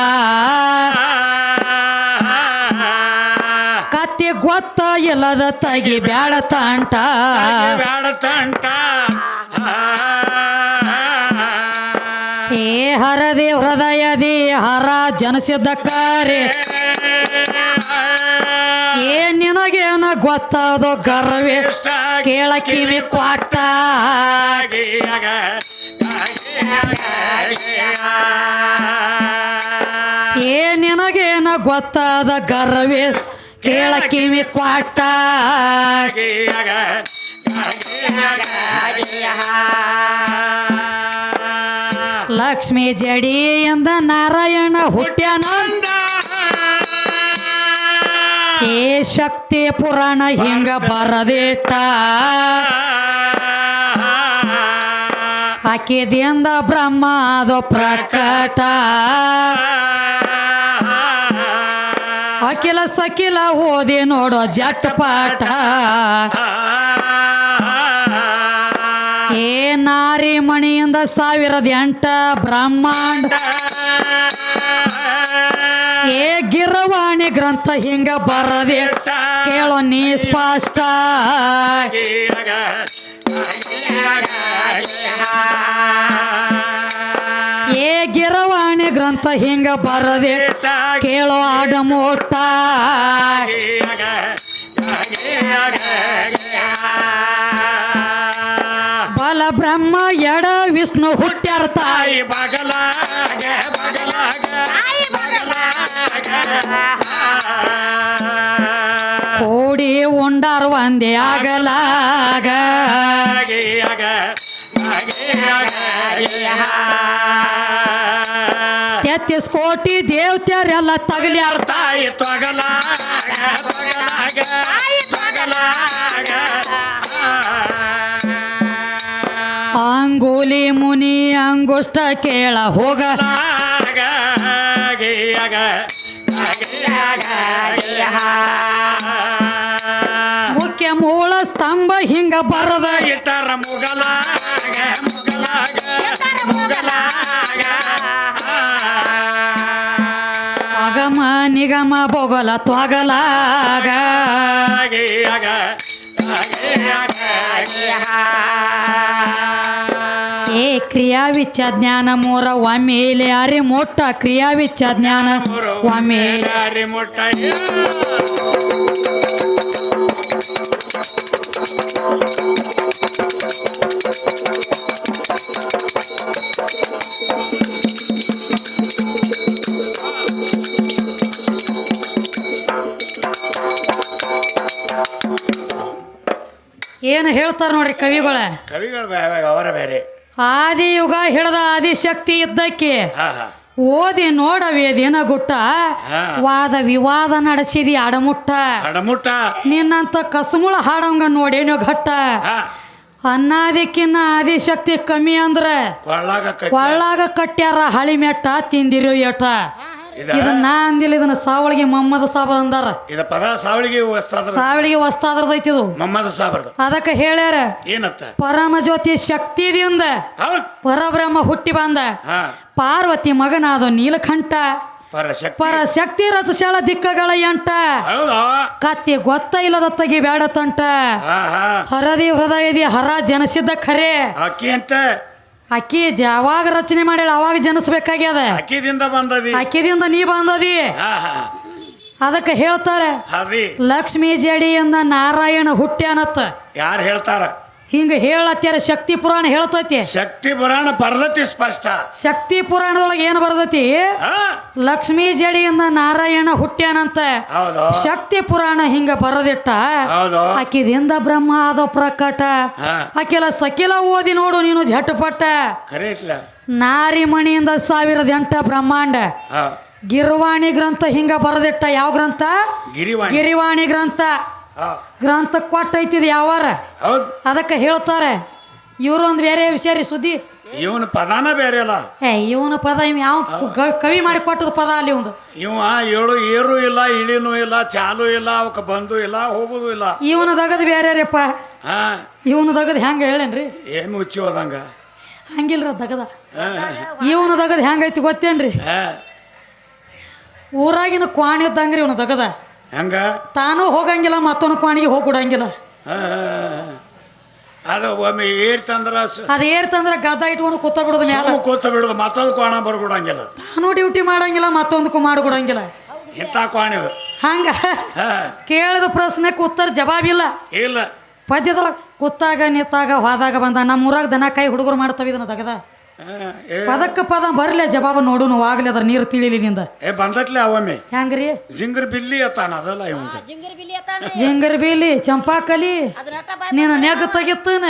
ಕತ್ತಿ ಗೊತ್ತ ಇಲ್ಲದ ತಗಿ ಬ್ಯಾಡ ತಂಟ. ಬ್ಯಾಡ ತಂಟ. ಹರದಿ ಹೃದಯದಿ ಹರ ಜನಸಿದ್ದ ಕಾರ್ಯ ಏ ನಿನಗೇನ ಗೊತ್ತಾದೋ ಗರ್ವೆ, ಕೇಳ ಕಿವಿ ಕ್ವಾಟ ಏ ನಿನಗೇನ ಗೊತ್ತಾದ ಗರ್ವೇ, ಕೇಳ ಕಿವಿ ಕ್ವಾಟ ಲಕ್ಷ್ಮಿ ಎಂದ ನಾರಾಯಣ ಹುಟ್ಟ್ಯಾನ ಏ ಶಕ್ತಿ ಪುರಾಣ ಹಿಂಗ ಬರದಿಟ್ಟ ಆಕಿದಿಂದ ಬ್ರಹ್ಮ ಅದು ಪ್ರಕಟ. ಅಖಿಲ ಸಕಿಲ ಓದಿ ನೋಡೋ ಜಟ್ಪಾಟ. ಏ ನಾರಿ ಮಣಿಯಿಂದ ಸಾವಿರದ ಎಂಟ ಬ್ರಹ್ಮಾಂಡ. ಏ ಗಿರವಾಣಿ ಗ್ರಂಥ ಹಿಂಗ ಬರದೆ? ಕೇಳೋ ನೀ ಸ್ಪಷ್ಟ. ಏ ಗಿರವಾಣಿ ಗ್ರಂಥ ಹಿಂಗ ಬರದೆ? ಕೇಳೋ ಆಡಮೋಟ ಬ್ರಹ್ಮ ಎಡ ವಿಷ್ಣು ಹುಟ್ಟ್ಯಾರ ತಾಯಿ. ತಾಯಿ ಬಗಲಾಗ ಬಗಲಾಗ ಕೂಡಿ ಉಂಡಾರ ಒಂದೇ ಆಗಲಾಗ. ತೆತ್ತಿಸ್ ಕೋಟಿ ದೇವತೆಯರೆಲ್ಲ ತಗಲ್ಯಾರ ತಾಯಿ. ತೊಗಲಾಗ ತೊಗಲಾಗ. ತೊಗಲಾಗ. ಅಂಗುಲಿ ಮುನಿ ಅಂಗುಷ್ಟ ಕೇಳ ಹೋಗ. ಮುಖ್ಯ ಮೂಳ ಸ್ತಂಭ ಹಿಂಗ ಬರದ. ಇತರ ಮುಗಲಾಗ ಮುಗಲಾಗ ಮುಗಲಾಗ. ಅಗಮ ನಿಗಮ ಬೊಗಲ ತ್ವಗಲಾಗ. ಏ ಕ್ರಿಯಾ ವಿಚ್ಚ ಜ್ಞಾನ ಮೂರ ಒಮ್ಮೆಲೆ ಅರೆ ಮೊಟ್ಟ ಕ್ರಿಯಾ ವಿಚ್ಚ ಜ್ಞಾನ ಒಮ್ಮೆಲೆ ದಾರಿ ಮುಟ್ಟ. ಏನು ಹೇಳ್ತಾರೆ ನೋಡ್ರಿ ಕವಿಗಳ? ಕವಿಗಳು ಅವರ ಬೇರೆ. ಆದಿ ಯುಗ ಹಿಡಿದ ಆದಿಶಕ್ತಿ ಇದ್ದಕ್ಕೆ ಓದಿ ನೋಡ ಓದಿ ನೋಡವೇದಿನ ಗುಟ್ಟ ವಾದ ವಿವಾದ ನಡೆಸಿದಿ ಅಡಮುಟ್ಟ. ಅಡಮುಟ್ಟ. ನಿನ್ನಂತ ಕಸಮುಳ ಹಾಡಂಗ ನೋಡೇನೋ ಘಟ್ಟ. ಅನ್ನಾದಿಕ್ಕಿನ್ನ ಆದಿಶಕ್ತಿ ಕಮ್ಮಿ ಅಂದ್ರೆ ಕೊಳ್ಳಾಗ ಕಟ್ಟಿ ಕೊಳ್ಳಾಗ ಕಟ್ಟ್ಯಾರ ಹಳಿ ಮೆಟ್ಟ ತಿಂದಿರೋ ಇದ ಇದನ್ನ ನಾ ಅಂದಿಲ್ಲ ಇದನ್ನ ಸಾವಳಿಗೆ ಮಮ್ಮದ ಸಾಬರ್ ಅಂದಾರ. ಇದ ಪದ ಸಾವಳಿಗೆ ಸಾವಿಳಿಗೆ ವಸ್ತಾದ್ರದೈತಿ ಇದು. ಮಮ್ಮದ ಸಾಬರ್ದು. ಅದಕ್ಕೆ ಹೇಳ್ಯಾರ ಏನತ್ತ? ಪರಮ ಜ್ಯೋತಿ ಶಕ್ತಿದಿಂದ ಪರಬ್ರಹ್ಮ ಹುಟ್ಟಿ ಬಂದ. ಪಾರ್ವತಿ ಮಗನಾದ ನೀಲಕಂಠ ಪರ ಶಕ್ತಿ ರಚಿಸ್ಯಾಳ ದಿಕ್ಕಗಳ ಎಂಟ. ಕತ್ತಿ ಗೊತ್ತ ಇಲ್ಲದ ತಗಿ ಬೇಡ ತಂಟ. ಹರದಿ ಹೃದಯದಿ ಹರ ಜನಸಿದ್ದ ಖರೆ. ಅಕ್ಕಿ ಯಾವಾಗ ರಚನೆ ಮಾಡ್ಯಾಳ ಅವಾಗ ಜನಿಸ್ಬೇಕಾಗ್ಯದ? ಅಕ್ಕಿದಿಂದ ಬಂದದಿ. ಅಕ್ಕಿದಿಂದ ನೀ ಬಂದದಿ? ಅದಕ್ಕೆ ಹೇಳ್ತಾರೆ ಲಕ್ಷ್ಮೀ ಜಡಿಯಿಂದ ನಾರಾಯಣ ಹುಟ್ಟ್ಯಾನತ್ತ. ಯಾರು ಹೇಳ್ತಾರ? ಹಿಂಗ ಹೇಳತ್ಯಾರ ಶಕ್ತಿ ಪುರಾಣ ಹೇಳ್ತೈತಿ. ಶಕ್ತಿ ಪುರಾಣ ಬರ್ದತಿ ಸ್ಪಷ್ಟ. ಶಕ್ತಿ ಪುರಾಣದೊಳಗೆ ಏನು ಬರ್ತೈತಿ ಹಾ? ಲಕ್ಷ್ಮೀ ಜಡಿಯಿಂದ ನಾರಾಯಣ ಹುಟ್ಟ್ಯಾನಂತ. ಶಕ್ತಿ ಪುರಾಣ ಹಿಂಗ ಬರದಿಟ್ಟ. ಆಕಿದಿಂದ ಬ್ರಹ್ಮ ಆದ ಪ್ರಕಟ. ಆಕೆಲ ಆಕೆಲ್ಲ ಸಕಿಲ ಓದಿ ನೋಡು ನೀನು ಝಟಪಟ್ಟ. ನಾರಿಮಣಿಯಿಂದ ಸಾವಿರದ ಎಂಟ ಬ್ರಹ್ಮಾಂಡ. ಗಿರ್ವಾಣಿ ಗ್ರಂಥ ಹಿಂಗ ಬರದಿಟ್ಟ ಯಾವ ಗ್ರಂಥ? ಗಿರಿವಾಣಿ. ಗಿರಿವಾಣಿ ಗ್ರಂಥ ಕೊಟ್ಟ ಐತಿದ ಕೊಟ್ಟೈತಿದ್ ಯಾವಾರ? ಹೌದ್. ಅದಕ್ಕೆ ಹೇಳ್ತಾರೆ ಇವರು ಒಂದು ಬೇರೆ ವಿಷಯ ರೀ ಸುದ್ದಿ. ಇವನ ಪದಾನ ಬೇರೆ ಅಲ್ಲ. ಏ ಇವನ ಪದ ಇವ್ ಯಾವ ಕವಿ ಮಾಡಿ ಕೊಟ್ಟದ ಪದ ಅಲ್ಲಿ ಒಂದು ಇವ ಏಳು ಏರು ಇಲ್ಲ ಇಳಿನೂ ಇಲ್ಲ ಚಾಲು ಇಲ್ಲ ಅವಕ್ಕೆ ಬಂದು ಇಲ್ಲ ಹೋಗುದು ಇಲ್ಲ. ಇವನ ದಗದ್ ಬೇರೆ ರೀಪ್ಪ. ಹಾ. ಇವನ ದಗದ್ ಹೆಂಗ ಹೇಳೇನ್ರಿ? ಏನು ಮುಚ್ಚಿ ಹೋದಂಗ? ಹಂಗಿಲ್ರ ದಗದ? ಹಾ. ಇವನ ದಗದ್ ಹೆಂಗೈತಿ ಗೊತ್ತೇನ್ರಿ? ಹಾ. ಊರಾಗಿನ ಕ್ವಾಣಿ ಇದ್ದಂಗ್ರಿ ಇವನ ದಗದ. ಹಂಗ? ತಾನು ಹೋಗಂಗಿಲ್ಲ ಮತ್ತೊಂದು ಕ್ವಾಣಿಗೆ ಹೋಗಿ ಬಿಡಂಗಿಲ್ಲ. ಅದು ಒಮ್ಮೆ ಏರ್ತಂದ್ರ ಅದು ಏರ್ತಂದ್ರೆ ಗದ್ದ ಇಟ್ಕೊಂಡು ಕೂತ ಬಿಡೋದು ಮ್ಯಾಲ. ಕೂತ ಬಿಡುದು ಮತ್ತೊಂದು ಕೋಣ ಬರ್ಬಿಡಂಗಿಲ್ಲ. ತಾನು ಡ್ಯೂಟಿ ಮಾಡಂಗಿಲ್ಲ ಮತ್ತೊಂದಕ್ಕೂ ಮಾಡಿಕೊಡಂಗಿಲ್ಲ ಇಂಥ ಕೋಣಿದು ಹಂಗ? ಹಾ. ಕೇಳಿದ ಪ್ರಶ್ನೆಗೆ ಉತ್ತರ ಜವಾಬಿಲ್ಲ ಇಲ್ಲ. ಪದ್ಯದೊಳಗೆ ಕೂತಾಗ ನಿತ್ತಾಗ ಹೋದಾಗ ಬಂದ ನಮ್ಮ ಊರಾಗ ದನ ಕೈ ಹುಡುಗರು ಮಾಡ್ತಾವ ಇದನ್ನ ತಗದ. ಪದಕ್ಕ ಪದ ಬರ್ಲೆ ಜವಾಬ ನೋಡುನು ಆಗ್ಲಿ ಅದ್ರ ನೀರು ತಿಳಿಲಿ ನಿಂದ. ಏ ಬಂದಟ್ಲೆ ಅವೊಮ್ಮೆ. ಹೆಂಗ್ರಿ? ಜಿಂಗರ್ ಬಿಲ್ಲಿ ಅತ್ತಾನ ಅದಲ್ಲ ಇವಂದು. ಜಿಂಗರ್ ಬಿಲ್ಲಿ ಚಂಪಾ ಜಿಂಗರ್ ನೀನ ಚಂಪಾಕಲಿ ನೆಗ್ ತೆಗಿತಾನ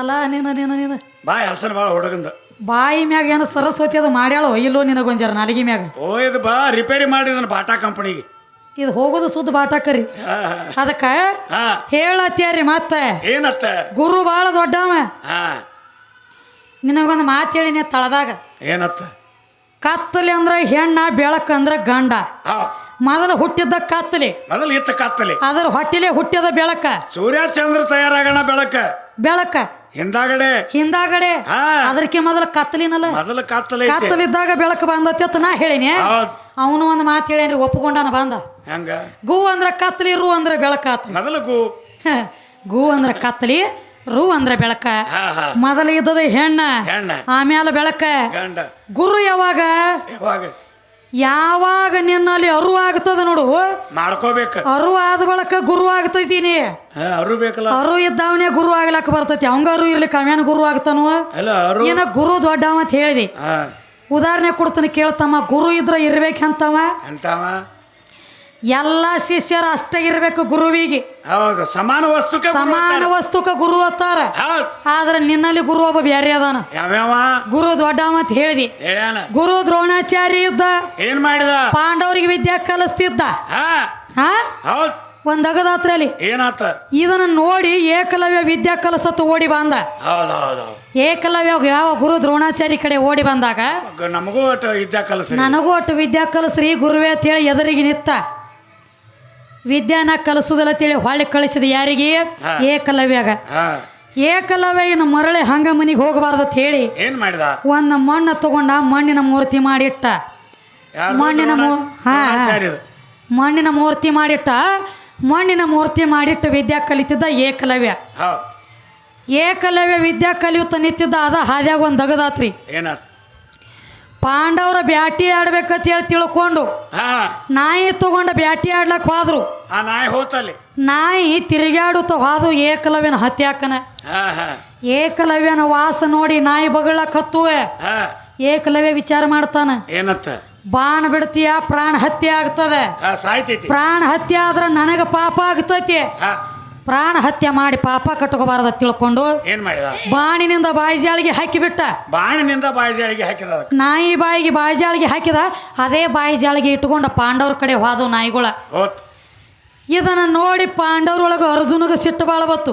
ಅಲ್ಲ ನೀನು ನೀನು ನೀನು. ಬಾಯ್ ಹಸನ್ ಬಾಳ ಹುಡುಗಂದ. ಬಾಯಿ ಮ್ಯಾಗ ಏನು ಸರಸ್ವತಿ ಅದು ಮಾಡ್ಯಾಳೋ ಇಲ್ಲೋ ನಿನಗೊಂಜರ ನಾಲಿಗೆ ಮ್ಯಾಗ? ಓ ಇದು ಬಾ ರಿಪೇರಿ ಮಾಡಿದನು ಬಾಟಾ ಕಂಪನಿಗೆ ಇದು ಹೋಗೋದು ಸುದ್ದ ಬಾಟಾ ಕರಿ. ಅದಕ್ಕ ಹೇಳತ್ತೀಯ ರೀ ಮತ್ತೆ. ಏನತ್ತ? ಗುರು ಬಾಳ ದೊಡ್ಡವ. ಹಾ. ನಿನಗೊಂದು ಮಾತು ಹೇಳಿನಿ ತಳದಾಗ. ಏನತ್ತ? ಕತ್ತಲಿ ಅಂದ್ರೆ ಹೆಣ್ಣ ಬೆಳಕ ಅಂದ್ರೆ ಗಂಡ. ಮೊದಲು ಹುಟ್ಟಿದ್ದ ಕತ್ತಲಿ. ಮೊದಲು ಇತ್ತ ಕತ್ತಲಿ. ಅದರ ಹೊಟ್ಟಿಲೆ ಹುಟ್ಟಿದ ಬೆಳಕ. ಸೂರ್ಯ ಚಂದ್ರ ತಯಾರಾಗಣ ಬೆಳಕ. ಬೆಳಕ. ಹಿಂದಾಗಡೆ. ಹಿಂದಾಗಡೆ. ಅದಕ್ಕೆ ಮೊದಲು ಕತ್ತಲಿನಲ್ಲ. ಮೊದಲು ಕತ್ತಲಿ ಕತ್ತಲಿದ್ದಾಗ ಬೆಳಕು ಬಂದತಿ ಅಂತ ನಾ ಹೇಳಿನಿ. ಅವನು ಒಂದು ಮಾತು ಹೇಳೇನ್ರಿ ಒಪ್ಕೊಂಡಾನ ಬಂದ? ಹೆಂಗ? ಗು ಅಂದ್ರೆ ಕತ್ತಲಿ ರು ಅಂದ್ರೆ ಬೆಳಕ ಮೊದಲು ಗು ಗು ಅಂದ್ರೆ ಕತ್ತಲಿ ರು ಅಂದ್ರೆ ಬೆಳಕ. ಮೊದಲ ಇದ್ದದ ಹೆಣ್ಣ. ಹೆಣ್ಣ. ಆಮೇಲೆ ಬೆಳಕ. ಗುರು ಯಾವಾಗ? ಯಾವಾಗ? ನಿನ್ನಲ್ಲಿ ಅರು ಆಗ್ತದ ನೋಡು. ಮಾಡ್ಕೋಬೇಕು. ಅರು ಆದ ಬಳಕ ಗುರು ಆಗ್ತೈತೀನಿ. ಅರು ಬೇಕಲ್ಲ. ಅರು ಇದ್ದವನೇ ಗುರು ಆಗ್ಲಕ್ ಬರ್ತೈತಿ. ಅವಂಗ ಅರು ಇರ್ಲಿಕ್ಕೆ ಅವ್ಯಾನ ಗುರು ಆಗ್ತಾನು? ಏನ ಗುರು ದೊಡ್ಡವ ಅಂತ ಹೇಳಿದಿ. ಉದಾಹರಣೆ ಕೊಡ್ತಾನೆ ಕೇಳ್ತಮ್ಮ ಗುರು ಇದ್ರ ಇರ್ಬೇಕಂತವ ಅಂತವ ಎಲ್ಲ ಶಿಷ್ಯರು ಅಷ್ಟೇ ಇರಬೇಕು ಗುರುವಿಗೆ. ಹೌದು ಸಮಾನ ವಸ್ತು ಸಮಾನ. ವಸ್ತುಕ ಗುರು ಅತ್ತಾರ. ಆದ್ರೆ ನಿನ್ನಲ್ಲಿ ಗುರು ಒಬ್ಬ ಬ್ಯಾರೆ ಅದಾನ. ಯಾವ್ಯಾವ? ಗುರು ದೊಡ್ಡ ಅಂತ ಹೇಳಿದಿ. ಗುರು ದ್ರೋಣಾಚಾರ್ಯ ಇದ್ದ. ಏನ್ ಮಾಡಿದ? ಪಾಂಡವರಿಗೆ ವಿದ್ಯಾ ಕಲಿಸ್ತಿದ್ದ. ಒಂದ್ ಅಗದಾತ್ರಲ್ಲಿ ಏನಾತ? ಇದನ್ನ ನೋಡಿ ಏಕಲವ್ಯ ವಿದ್ಯಾ ಕಲಸತ್ ಓಡಿ ಬಂದ. ಏಕಲವ್ಯ ಯಾವ ಗುರು ದ್ರೋಣಾಚಾರಿ ಕಡೆ ಓಡಿ ಬಂದಾಗ ನಮಗೂ ಒಟ್ಟು ವಿದ್ಯಾ ಕಲಸ್ರಿ. ನನಗೂ ಒಟ್ಟು ವಿದ್ಯಾ ಕಲಸ್ರಿ ಗುರುವೇ ಅಂತ ಹೇಳಿ ಎದುರಿಗೆ ನಿತ್ತ ವಿದ್ಯಾನ ಕಲಿಸುದಿಲ್ಲ ತಿಳಿ ಹೊಳ್ಳಿ ಕಳಿಸಿದ ಯಾರಿಗೆ. ಏಕಲವ್ಯಾಗ. ಏಕಲವ್ಯ ಮರಳಿ ಹಂಗ ಮನಿಗೆ ಹೋಗಬಾರ್ದು ಅಂತ ಹೇಳಿ ಏನ್ ಮಾಡಿದ? ಒಂದು ಮಣ್ಣು ತಗೊಂಡ ಮಣ್ಣಿನ ಮೂರ್ತಿ ಮಾಡಿಟ್ಟ. ಮಣ್ಣಿನ ಮೂ- ಹಾ. ಮಣ್ಣಿನ ಮೂರ್ತಿ ಮಾಡಿಟ್ಟ. ಮಣ್ಣಿನ ಮೂರ್ತಿ ಮಾಡಿಟ್ಟು ವಿದ್ಯಾ ಕಲಿತಿದ್ದ ಏಕಲವ್ಯ. ಏಕಲವ್ಯ ವಿದ್ಯಾ ಕಲಿಯುತ್ತ ನಿಂತಿದ್ದ ಅದ ಹಾದ್ಯಾಗ ಒಂದು ದಗದಾತ್ರಿ. ಏನಾತ? ಪಾಂಡವರ ಬ್ಯಾಟಿ ಆಡ್ಬೇಕಂತ ಹೇಳಿ ತಿಳ್ಕೊಂಡು ಹಾ. ನಾಯಿ ತಗೊಂಡ ಬ್ಯಾಟಿ ಆಡ್ಲಕ್ ಹೋದ್ರು. ಆ ನಾಯಿ ಹೋತಲ್ಲಿ. ನಾಯಿ ತಿರುಗಾಡುತ್ತ ಹೋದು ಏಕಲವ್ಯನ ಹತ್ಯಾಕನ. ಹಾ ಹಾ. ಏಕಲವ್ಯನ ವಾಸ ನೋಡಿ ನಾಯಿ ಬಗಳಕ್ ಹತ್ತುವೆ. ಹಾ. ಏಕಲವ್ಯ ವಿಚಾರ ಮಾಡ್ತಾನ. ಏನತ್ತ ಬಾಣ ಬಿಡ್ತೀಯ ಪ್ರಾಣ ಹತ್ಯೆ ಆಗ್ತದೆ. ಹಾ ಸಾಯ್ತೈತಿ. ಪ್ರಾಣ ಹತ್ಯೆ ಆದ್ರೆ ನನಗೆ ಪಾಪ ಆಗ್ತೈತಿ. ಹಾ. ಪ್ರಾಣ ಹತ್ಯೆ ಮಾಡಿ ಪಾಪ ಕಟ್ಟಕೋಬಾರದ ತಿಳ್ಕೊಂಡು ಏನ್ ಮಾಡಿದ? ಬಾಣಿನಿಂದ ಬಾಯಿಜಾಳಿಗೆ ಹಾಕಿಬಿಟ್ಟ. ಬಾಣಿನಿಂದ ಬಾಯಿಜಾಳಿಗೆ ಹಾಕಿದ ನಾಯಿ ಬಾಯಿಗೆ ಬಾಯಿಜಾಳಿಗೆ ಹಾಕಿದ ಅದೇ ಬಾಯಿಜಾಳಿಗೆ ಇಟ್ಕೊಂಡ ಪಾಂಡವ್ರ ಕಡೆ ಹೋದವು ನಾಯಿಗಳ. ಇದನ್ನ ನೋಡಿ ಪಾಂಡವ್ರೊಳಗೆ ಅರ್ಜುನಗ ಸಿಟ್ಟು ಬಾಳ ಬತ್ತು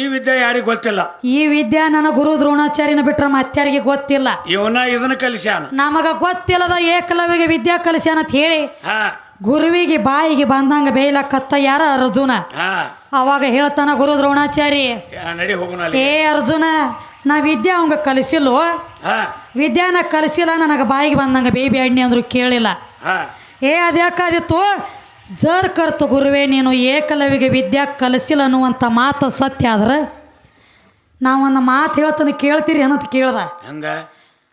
ಈ ವಿದ್ಯೆ ಯಾರಿಗೆ ಗೊತ್ತಿಲ್ಲ. ಈ ವಿದ್ಯೆ ನನ್ನ ಗುರು ದ್ರೋಣಾಚಾರ್ಯನ ಬಿಟ್ರೆ ಮತ್ತಾರಿಗೆ ಗೊತ್ತಿಲ್ಲ. ಇವನ ಇದನ್ನ ಕಲಿಸ್ಯಾನ? ನಮಗ ಗೊತ್ತಿಲ್ಲದ ಏಕಲವಿಗೆ ವಿದ್ಯಾ ಕಲಿಸ್ಯಾನ ಅಂತ ಹೇಳಿ ಗುರುವಿಗೆ ಬಾಯಿಗೆ ಬಂದಂಗ ಬೇಯ್ಲಕತ್ತ ಯಾರ ಅರ್ಜುನ? ಅವಾಗ ಹೇಳ್ತಾನ ಗುರು ದ್ರೋಣಾಚಾರಿ ನಡಿ ಹೋಗೋಣ ಅಲ್ಲಿ. ಏ ಅರ್ಜುನ ನಾ ವಿದ್ಯೆ ಅವಂಗ ಕಲಿಸಿಲ್ವೋ? ಹಾ. ವಿದ್ಯಾನ ಕಲಿಸಿಲ್ಲ ನನಗೆ ಬಾಯಿಗೆ ಬಂದಂಗ ಬೇಬಿ ಅಣ್ಣಿ ಅಂದ್ರು ಕೇಳಿಲ್ಲ. ಹಾ. ಏ ಅದ್ಯಾಕಾದಿತ್ತು ಜರ್ ಕರ್ತು ಗುರುವೇ ನೀನು ಏಕಲವಿಗೆ ವಿದ್ಯಾ ಕಲಿಸಿಲ್ಲ ಅನ್ನುವಂಥ ಮಾತು ಸತ್ಯ ಆದ್ರೆ? ನಾವು ಒಂದು ಮಾತು ಹೇಳ್ತಾನೆ ಕೇಳ್ತೀರಿ ಅನ್ನೋದು ಕೇಳ್ದ. ಹಂಗ?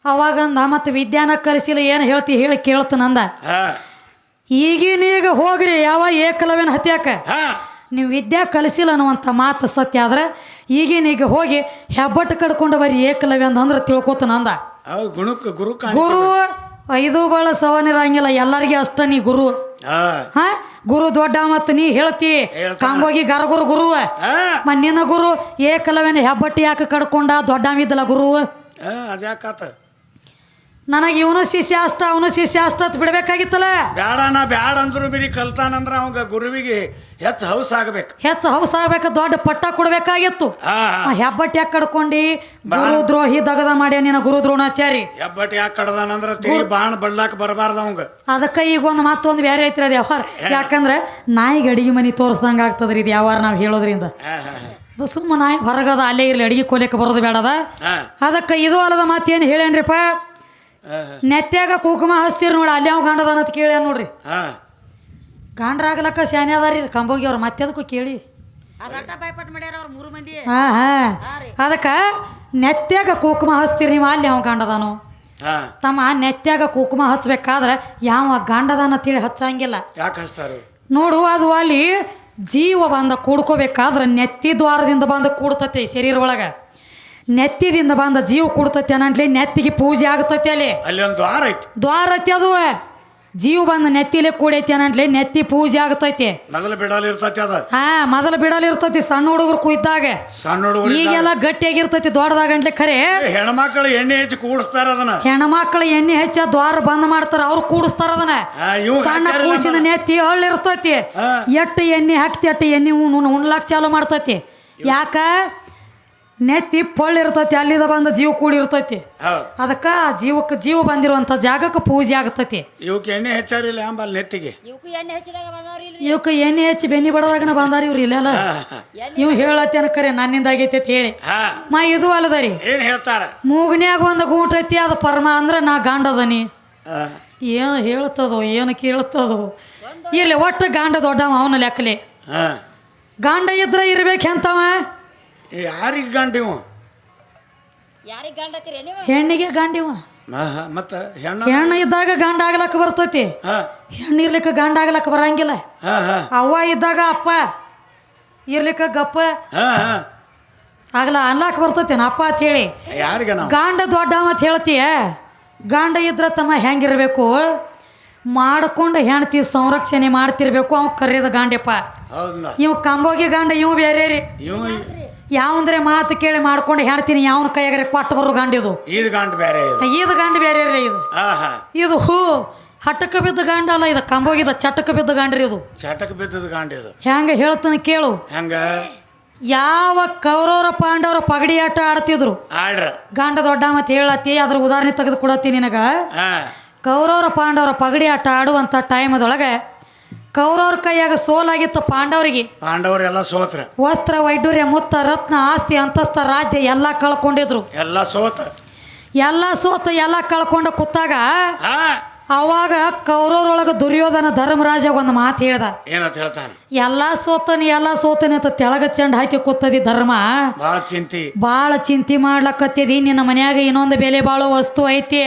ಅವಾಗ ಅಂದ ಮತ್ತು ವಿದ್ಯಾನ ಕಲಿಸಿಲ್ಲ ಏನು ಹೇಳ್ತಿ ಹೇಳಿ ಕೇಳ್ತಾನಂದ ಹಾ. ಈಗಿನೀಗ ಹೋಗ್ರಿ ಯಾವ ಏಕಲವ್ಯನ ಹತ್ಯಾಕ? ಹಾ. ನೀವು ವಿದ್ಯಾ ಕಲಿಸಿಲ್ಲ ಅನ್ನುವಂಥ ಮಾತು ಸತ್ಯ ಆದ್ರೆ ಈಗಿನೀಗ ಹೋಗಿ ಹೆಬ್ಬಟ್ಟು ಕಡ್ಕೊಂಡು ಬರೀ ಏಕಲವ್ಯ ಅಂದ. ಅಂದ್ರೆ ಅವ್ರು ಗುಣಕ್ಕೆ ಗುರು ಗುರು ಐದು ಬಾಳ ಸವನಿರಂಗಿಲ್ಲ ಎಲ್ಲರಿಗೆ ಅಷ್ಟ ನೀ ಗುರು. ಹಾ. ಗುರು ದೊಡ್ಡ ಮತ್ತು ನೀ ಹೇಳ್ತಿ. ಕಾಂಬೋಗಿ ಗರಗುರು ಗುರು. ಹಾ. ಮಣ್ಣಿನ ಗುರು ಏಕಲವ್ಯನ ಹೆಬ್ಬಟ್ಟಿ ಯಾಕೆ ಕಡ್ಕೊಂಡ ದೊಡ್ಡ ಗುರು? ಅದ್ಯಾಕಾತ? ನನಗೆ ಇವನು ಶಿಷ್ಯ ಅಷ್ಟ ಅವನು ಶಿಷ್ಯ ಅಷ್ಟ ಅಂತ ಬಿಡ್ಬೇಕಾಗಿತ್ತಲ್ಲ? ಬ್ಯಾಡ ನಾ ಬ್ಯಾಡ ಅಂದ್ರು ಬಿಡಿ ಕಲ್ತಾನಂದ್ರ ಅವಂಗ ಗುರುವಿಗೆ ಹೆಚ್ಚು ಹೌಸ್ ಆಗ್ಬೇಕು. ಹೆಚ್ಚು ಹೌಸ್ ಆಗ್ಬೇಕು ದೊಡ್ಡ ಪಟ್ಟ ಕೊಡ್ಬೇಕಾಗಿತ್ತು. ಹೆಬ್ಬಟ್ಟಿ ಯಾಕೆ ಕಡ್ಕೊಂಡಿ? ಗುರು ದ್ರೋಹಿ ದಗದ ಮಾಡ್ಯ ನಿನ್ನ ಗುರು ದ್ರೋಣಾಚಾರಿ ಹೆಬ್ಬಟ್ ಯಾಕೆ ಕಡ್ದಾನಂದ್ರ ಬಾಣ ಬಡ್ಲಾಕ ಬರಬಾರ್ದ ಅವಂಗ. ಅದಕ್ಕೆ ಈಗ ಒಂದು ಮತ್ತೊಂದು ಬೇರೆ ಐತ್ರಿ ಅದು ಯಾವಾರ ಯಾಕಂದ್ರೆ ನಾಯಿಗೆ ಅಡಿಗೆ ಮನೆ ತೋರಿಸ್ದಂಗೆ ಆಗ್ತದ್ರಿ ಇದು ಯಾವಾರ ನಾವು ಹೇಳೋದ್ರಿಂದ. ಸುಮ್ಮ ನಾಯಿ ಹೊರಗದ ಅಲ್ಲೇ ಇರಲಿ ಅಡಿಗೆ ಕೊಲಿಕ್ಕೆ ಬರೋದು ಬೇಡದ? ಅದಕ್ಕೆ ಇದು ಅಲ್ಲದ ಮಾತೇನು ಹೇಳೇನ್ರಿಪ್ಪ? ಹಾ ನೆತ್ಯಾಗ ಕುಂಕುಮ ಹಚ್ತೀರಿ ನೋಡಿ ಅಲ್ಲಿ ಯಾವ ಗಂಡದ ಅಂತ ಕೇಳ್ಯಾನ ನೋಡ್ರಿ. ಹಾ. ಗಂಡ್ರಾಗ್ಲಕ್ಕ ಶಾನೆ ಅದಾರಿ ಕಂಬೋಗಿ ಅವ್ರು ಮತ್ತೆ ಅದಕ್ಕೂ ಕೇಳಿ. ಹಾ ಹಾ. ಅದಕ್ಕೆ ನೆತ್ತಾಗ ಕುಂಕುಮ ಹಚ್ತೀರಿ ನೀವು ಅಲ್ಲಿ ಅವ ಗಂಡದಾನು. ಹಾ. ತಮ್ಮ ನೆತ್ತಾಗ ಕುಂಕುಮ ಹಚ್ಬೇಕಾದ್ರೆ ಯಾವ ಗಂಡದಾನ ತಿಳಿ ಹಚ್ಚಂಗಿಲ್ಲ. ನೋಡು ಅದು ಅಲ್ಲಿ ಜೀವ ಬಂದ ಕೂಡ್ಕೋಬೇಕಾದ್ರೆ ನೆತ್ತಿ ದ್ವಾರದಿಂದ ಬಂದು ಕೂಡ್ತತಿ ಶರೀರ ಒಳಗೆ. ನೆತ್ತಿದಿಂದ ಬಂದ ಜೀವ ಕೊಡ್ತೈತೆ ಅನ್ನಂಟ್ಲಿ ನೆತ್ತಿಗೆ ಪೂಜೆ ಆಗ್ತತಿ ಅಲ್ಲಿ. ಅಲ್ಲಿ ಒಂದು ದ್ವಾರ ಐತಿ. ದ್ವಾರ ಐತಿ ಅದು. ಜೀವ ಬಂದ ನೆತ್ತಿಲೆ ಕೂಡೈತಿ ಅನ್ನಂಟ್ಲಿ ನೆತ್ತಿ ಪೂಜೆ ಆಗ್ತೈತಿ. ಮೊದಲು ಬಿಡಲ್ ಇರ್ತೈತಿ ಅದ. ಹಾ ಮೊದಲು ಬಿಡಲ್ ಇರ್ತೈತಿ ಸಣ್ಣ ಹುಡುಗರು ಕುಯ್ದಾಗ. ಸಣ್ಣ ಹುಡುಗರು ಈಗೆಲ್ಲ ಗಟ್ಟಿಯಾಗಿರ್ತೈತಿ ದೊಡ್ಡದಾಗಂಟ್ಲೆ ಖರೆ. ಹೆಣ್ಮಕ್ಳು ಎಣ್ಣೆ ಹೆಚ್ಚಿ ಕೂಡಿಸ್ತಾರ ಅದನ್ನ. ಹೆಣ್ಮಕ್ಳು ಎಣ್ಣೆ ಹೆಚ್ಚ ದ್ವಾರ ಬಂದ್ ಮಾಡ್ತಾರ ಅವ್ರು ಕೂಡಿಸ್ತಾರ ಅದನ್ನ. ಸಣ್ಣ ಕೂಸಿನ ನೆತ್ತಿ ಹಳ್ಳಿ ಇರ್ತೈತಿ. ಎಟ್ಟು ಎಣ್ಣೆ ಹಾಕ್ತಿ ಎಟ್ಟು ಎಣ್ಣೆ ಉಣ್ ಉಣ್ಲಾಕ್ ಚಾಲು ಮಾಡ್ತೈತಿ. ಯಾಕ? ನೆತ್ತಿ ಪೊಳ್ಳಿರ್ತೈತಿ ಅಲ್ಲಿದ ಬಂದ ಜೀವ ಕೂಡ ಇರ್ತೈತಿ. ಅದಕ್ಕೆ ಆ ಜೀವಕ್ಕೆ ಜೀವ ಬಂದಿರುವಂಥ ಜಾಗಕ್ಕೆ ಪೂಜೆ ಆಗ್ತೈತಿ. ಇವಕ್ಕೆ ಎಣ್ಣೆ ಹೆಚ್ಚಾರಿಲ್ಲ ಅಂಬಲ್ ನೆತ್ತಿಗೆ ಇವಕ್ಕೂ ಎಣ್ಣೆ ಹಚ್ಚಿದಾಗ ಬಂದವ್ರಿ ಇಲ್ರಿ. ಇವಕ್ಕೆ ಎಣ್ಣೆ ಹೆಚ್ಚಿ ಬೆನ್ನಿ ಬಡದಾಗನ ಬಂದಾರಿ ಇವ್ರು ಇಲ್ಲೆಲ್ಲ. ನೀವು. ಇವ್ ಹೇಳತ್ತೇನ ಕರೆ ನನ್ನಿಂದ ಆಗೈತೆ ಅಂತ ಹೇಳಿ. ಹಾ. ಮಾ ಇದು ಅಲ್ಲದರಿ. ಏನ್ ಹೇಳ್ತಾರ? ಮೂಗನ್ಯಾಗ ಒಂದು ಗೂಟ ಐತಿ ಅದು ಪರಮ ಅಂದ್ರೆ ನಾ ಗಾಂಡದನಿ. ಏನು ಹೇಳ್ತದೋ ಏನು ಕೇಳ್ತದೋ. ಇಲ್ಲಿ ಒಟ್ಟು ಗಂಡ ದೊಡ್ಡವ ಅವನ ಲೆಕ್ಕಲೆ. ಗಾಂಡ ಗಂಡ ಇದ್ರೆ ಇರ್ಬೇಕು ಎಂತವ? ಯಾರಿಗೆ ಗಾಂಡಿವ ಯಾರಿಗೆ ಗಂಡತ್ತೀರಿ ನೀವು? ಹೆಣ್ಣಿಗೆ ಗಂಡಿವ ಮತ್ತ ಹೆಣ್ಣ? ಹೆಣ್ಣು ಇದ್ದಾಗ ಗಂಡ ಆಗ್ಲಕ್ಕ ಬರ್ತೈತಿ. ಹಾ. ಹೆಣ್ಣು ಇರ್ಲಿಕ್ಕೆ ಗಂಡ ಆಗ್ಲಕ್ಕ ಬರಂಗಿಲ್ಲ. ಅವ್ವ ಇದ್ದಾಗ ಅಪ್ಪ ಇರ್ಲಿಕ್ಕೆ ಗಪ್ಪ ಆಗ್ಲ ಅನ್ಲಾಕ್ ಬರ್ತೈತಿ ಅಪ್ಪ ಅಂತ ಹೇಳಿ. ಗಾಂಡ ದೊಡ್ಡ ಅಂತ ಹೇಳ್ತೀಯ? ಗಂಡ ಇದ್ರ ತಮ್ಮ ಹೆಂಗಿರ್ಬೇಕು? ಮಾಡ್ಕೊಂಡು ಹೆಣ್ತಿ ಸಂರಕ್ಷಣೆ ಮಾಡ್ತಿರ್ಬೇಕು ಅವ್ ಕರೆಯದ ಗಾಂಡ್ಯಪ್ಪ. ಇವ್ ಕಂಬೋಗಿ ಗಂಡ ಇವ್ ಬೇರೆ ರೀ. ಇವ ಯಾವಂದ್ರೆ ಮಾತು ಕೇಳಿ ಮಾಡ್ಕೊಂಡು ಹೇಳ್ತೀನಿ ಯಾವನ ಕೈಯಾಗ್ರೆ ಕೊಟ್ಟು ಬರೋ ಗಂಡ ಇದು ಗಂಟು ಬೇರೆ ಇದು. ಗಂಡ ಬೇರೆ ರೀ ಇದು. ಇದು ಹೂ ಹಟ್ಟಕ್ಕೆ ಬಿದ್ದ ಗಂಡ ಅಲ್ಲ ಇದು ಕಂಬೋಗಿದ ಚಟಕ್ಕೆ ಬಿದ್ದ ಗಂಡ್ರಿ ಇದು. ಚಟಕ್ ಬಿದ್ದದ ಗಂಡ ಇದು. ಹೆಂಗ ಹೇಳ್ತಾನೆ ಕೇಳು. ಹೆಂಗ? ಯಾವ ಕೌರವರ ಪಾಂಡವರ ಪಗಡಿ ಆಟ ಆಡ್ತಿದ್ರು? ಆಡ್ರ. ಗಂಡ ದೊಡ್ಡ ಮತ್ತೆ ಹೇಳತ್ತಿ ಅದ್ರ ಉದಾಹರಣೆ ತೆಗೆದು ಕೊಡತ್ತಿ ನಿನಗ ಕೌರವರ ಪಾಂಡವರ ಪಗಡಿ ಆಟ ಆಡುವಂಥ ಟೈಮದೊಳಗೆ ಕೌರವ್ರ ಕೈಯಾಗ ಸೋಲಾಗಿತ್ತು ಪಾಂಡವರಿಗೆ. ಪಾಂಡವರೆಲ್ಲ ಸೋತ್ರ. ವಸ್ತ್ರ ವೈಡೂರ್ಯ ಮುತ್ತ ರತ್ನ ಆಸ್ತಿ ಅಂತಸ್ತ ರಾಜ್ಯ ಎಲ್ಲ ಕಳ್ಕೊಂಡಿದ್ರು. ಎಲ್ಲ ಸೋತ. ಎಲ್ಲ ಸೋತ ಎಲ್ಲ ಕಳ್ಕೊಂಡ ಕೂತಾಗ ಅವಾಗ ಕೌರವ್ರೊಳಗೆ ದುರ್ಯೋಧನ ಧರ್ಮರಾಜ ಒಂದು ಮಾತು ಹೇಳ್ದ. ಏನಂತ ಹೇಳ್ತಾನೆ? ಎಲ್ಲ ಸೋತನಿ ಎಲ್ಲ ಸೋತನಿ ಅಂತ ತೆಳಗ ಚೆಂಡ್ ಹಾಕಿ ಕೂತದಿ ಧರ್ಮ. ಬಾಳ ಚಿಂತಿ. ಬಾಳ ಚಿಂತಿ ಮಾಡ್ಲಕತ್ತಿದಿ ನಿನ್ನ ಮನ್ಯಾಗ ಇನ್ನೊಂದು ಬೆಲೆ ಬಾಳೋ ವಸ್ತು ಐತಿ.